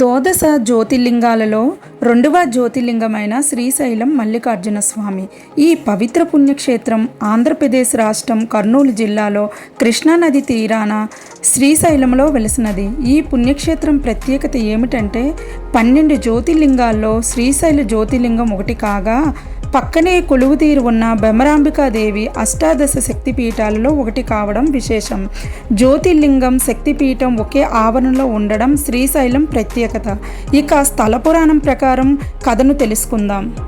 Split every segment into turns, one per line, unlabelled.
ద్వాదశ జ్యోతిర్లింగాలలో రెండవ జ్యోతిర్లింగమైన శ్రీశైలం మల్లికార్జున స్వామి. ఈ పవిత్ర పుణ్యక్షేత్రం ఆంధ్రప్రదేశ్ రాష్ట్రం కర్నూలు జిల్లాలో కృష్ణానది తీరాన శ్రీశైలంలో వెలిసినది. ఈ పుణ్యక్షేత్రం ప్రత్యేకత ఏమిటంటే పన్నెండు జ్యోతిర్లింగాల్లో శ్రీశైల జ్యోతిర్లింగం ఒకటి కాగా పక్కనే కొలువుతీరు ఉన్న భ్రమరాంబికాదేవి అష్టాదశ శక్తిపీఠాలలో ఒకటి కావడం విశేషం. జ్యోతిర్లింగం శక్తిపీఠం ఒకే ఆవరణలో ఉండడం శ్రీశైలం ప్రత్యేకత. ఇక స్థల పురాణం ప్రకారం కథను తెలుసుకుందాం.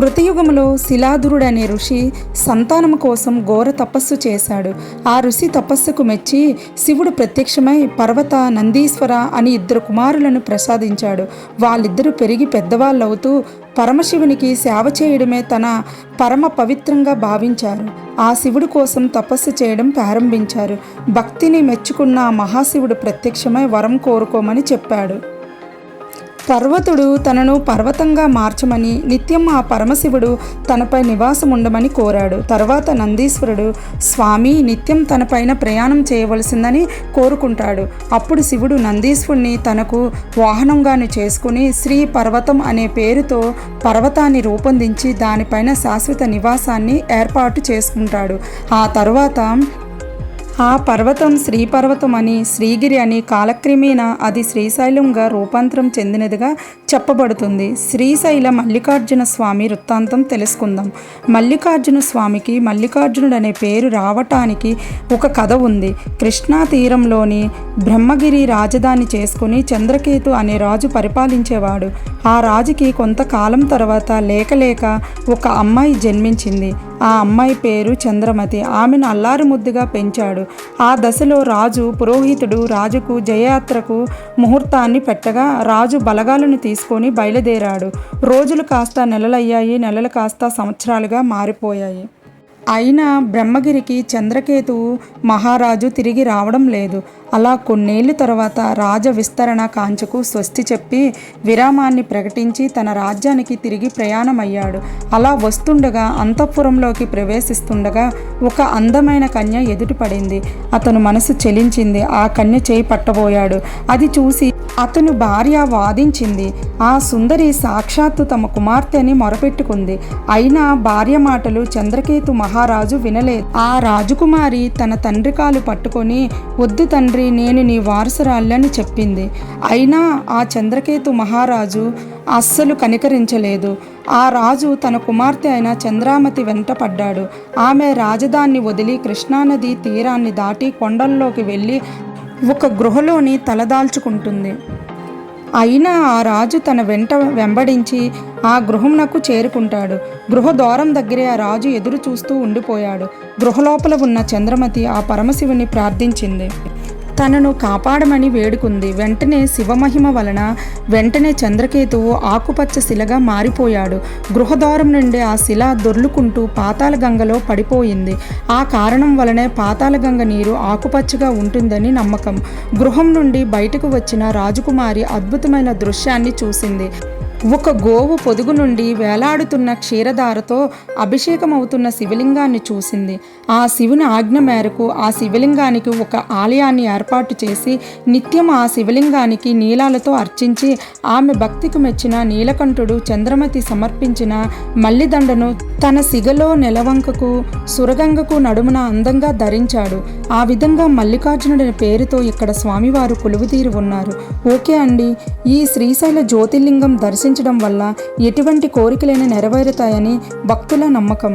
కృతయుగంలో శిలాధురుడనే ఋషి సంతానం కోసం ఘోర తపస్సు చేశాడు. ఆ ఋషి తపస్సుకు మెచ్చి శివుడు ప్రత్యక్షమై పర్వత నందీశ్వర అని ఇద్దరు కుమారులను ప్రసాదించాడు. వాళ్ళిద్దరూ పెరిగి పెద్దవాళ్ళవుతూ పరమశివునికి సేవ చేయడమే తన పరమ పవిత్రంగా భావించారు. ఆ శివుడి కోసం తపస్సు చేయడం ప్రారంభించారు. భక్తిని మెచ్చుకున్న మహాశివుడు ప్రత్యక్షమై వరం కోరుకోమని చెప్పాడు. పర్వతుడు తనను పర్వతంగా మార్చమని నిత్యం ఆ పరమశివుడు తనపై నివాసం ఉండమని కోరాడు. తర్వాత నందీశ్వరుడు స్వామి నిత్యం తనపైన ప్రయాణం చేయవలసిందని కోరుకుంటాడు. అప్పుడు శివుడు నందీశ్వరుణ్ణి తనకు వాహనంగాను చేసుకుని శ్రీ పర్వతం అనే పేరుతో పర్వతాన్ని రూపొందించి దానిపైన శాశ్వత నివాసాన్ని ఏర్పాటు చేసుకుంటాడు. ఆ తర్వాత ఆ పర్వతం శ్రీపర్వతం అని శ్రీగిరి అని కాలక్రమేణా అది శ్రీశైలంగా రూపాంతరం చెందినదిగా చెప్పబడుతుంది. శ్రీశైల మల్లికార్జున స్వామి వృత్తాంతం తెలుసుకుందాం. మల్లికార్జున స్వామికి మల్లికార్జునుడు అనే పేరు రావటానికి ఒక కథ ఉంది. కృష్ణా తీరంలోని బ్రహ్మగిరి రాజధాని చేసుకుని చంద్రకేతు అనే రాజు పరిపాలించేవాడు. ఆ రాజుకి కొంతకాలం తర్వాత లేక లేక ఒక అమ్మాయి జన్మించింది. ఆ అమ్మాయి పేరు చంద్రమతి. ఆమెను అల్లారు ముద్దుగా పెంచాడు. ఆ దశలో రాజు పురోహితుడు రాజుకు జయయాత్రకు ముహూర్తాన్ని పెట్టగా రాజు బలగాలను తీసుకొని బయలుదేరాడు. రోజులు కాస్త నెలలయ్యాయి. నెలలు కాస్త సంవత్సరాలుగా మారిపోయాయి. అయినా బ్రహ్మగిరికి చంద్రకేతువు మహారాజు తిరిగి రావడం లేదు. అలా కొన్నేళ్ళ తర్వాత రాజ విస్తరణ కాంచకు స్వస్తి చెప్పి విరామాన్ని ప్రకటించి తన రాజ్యానికి తిరిగి ప్రయాణమయ్యాడు. అలా వస్తుండగా అంతఃపురంలోకి ప్రవేశిస్తుండగా ఒక అందమైన కన్య ఎదుటిపడింది. అతను మనసు చెలించింది. ఆ కన్య చేయి పట్టబోయాడు. అది చూసి అతను భార్య వాదించింది. ఆ సుందరి సాక్షాత్తు తమ కుమార్తెని మొరపెట్టుకుంది. అయినా భార్య మాటలు చంద్రకేతు మహారాజు వినలేదు. ఆ రాజకుమారి తన తండ్రి కాలు పట్టుకొని వద్దు తండ్రి నేను నీ వారసురాళ్ళని చెప్పింది. అయినా ఆ చంద్రకేతు మహారాజు అస్సలు కనికరించలేదు. ఆ రాజు తన కుమార్తె అయిన చంద్రామతి వెంట పడ్డాడు. ఆమె రాజధాన్ని వదిలి కృష్ణానది తీరాన్ని దాటి కొండల్లోకి వెళ్ళి ఒక గృహలోని తలదాల్చుకుంటుంది అయినా ఆ రాజు తన వెంట వెంబడించి ఆ గృహంనకు చేరుకుంటాడు. గృహ ద్వారం దగ్గరే ఆ రాజు ఎదురు చూస్తూ ఉండిపోయాడు. గృహలోపల ఉన్న చంద్రమతి ఆ పరమశివుని ప్రార్థించింది. తనను కాపాడమని వేడుకుంది. వెంటనే శివమహిమ వలన వెంటనే చంద్రకేతువు ఆకుపచ్చ శిలగా మారిపోయాడు. గృహద్వారం నుండి ఆ శిల దొర్లుకుంటూ పాతాళ గంగలో పడిపోయింది. ఆ కారణం వలనే పాతాళ గంగ నీరు ఆకుపచ్చగా ఉంటుందని నమ్మకం. గృహం నుండి బయటకు వచ్చిన రాజకుమారి అద్భుతమైన దృశ్యాన్ని చూసింది. ఒక గోవు పొదుగు నుండి వేలాడుతున్న క్షీరధారతో అభిషేకమవుతున్న శివలింగాన్ని చూసింది. ఆ శివుని ఆజ్ఞ మేరకు ఆ శివలింగానికి ఒక ఆలయాన్ని ఏర్పాటు చేసి నిత్యం ఆ శివలింగానికి నీలాలతో అర్చించి ఆమె భక్తికి మెచ్చిన నీలకంఠుడు చంద్రమతి సమర్పించిన మల్లిదండను తన సిగలో నెలవంకకు సురగంగకు నడుమున అందంగా ధరించాడు. ఆ విధంగా మల్లికార్జునుడి పేరుతో ఇక్కడ స్వామివారు కొలువుతీరి ఉన్నారు. ఓకే అండి. ఈ శ్రీశైల జ్యోతిర్లింగం దర్శించడం వల్ల ఎటువంటి కోరికలైనా నెరవేరుతాయని భక్తుల నమ్మకం.